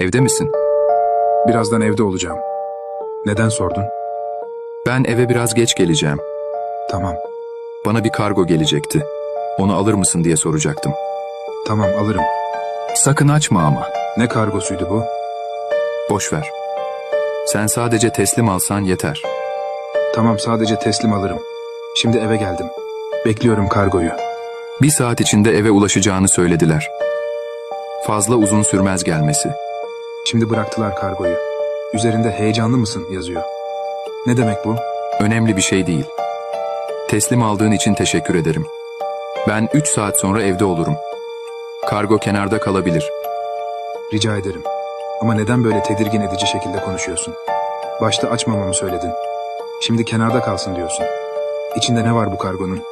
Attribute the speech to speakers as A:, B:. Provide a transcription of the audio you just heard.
A: Evde misin?
B: Birazdan evde olacağım. Neden sordun?
A: Ben eve biraz geç geleceğim.
B: Tamam,
A: Bana bir kargo gelecekti. Onu alır mısın diye soracaktım.
B: tamam alırım.
A: Sakın açma ama.
B: Ne kargosuydu bu?
A: Boş ver. Sen sadece teslim alsan yeter.
B: Tamam sadece teslim alırım. Şimdi eve geldim. Bekliyorum kargoyu.
A: Bir saat içinde eve ulaşacağını söylediler. Fazla uzun sürmez gelmesi.
B: Şimdi bıraktılar kargoyu. Üzerinde heyecanlı mısın yazıyor. Ne demek bu?
A: Önemli bir şey değil. Teslim aldığın için teşekkür ederim. Ben 3 saat sonra evde olurum. Kargo kenarda kalabilir.
B: Rica ederim. Ama neden böyle tedirgin edici şekilde konuşuyorsun? Başta açmamamı söyledin. Şimdi kenarda kalsın diyorsun. İçinde ne var bu kargonun?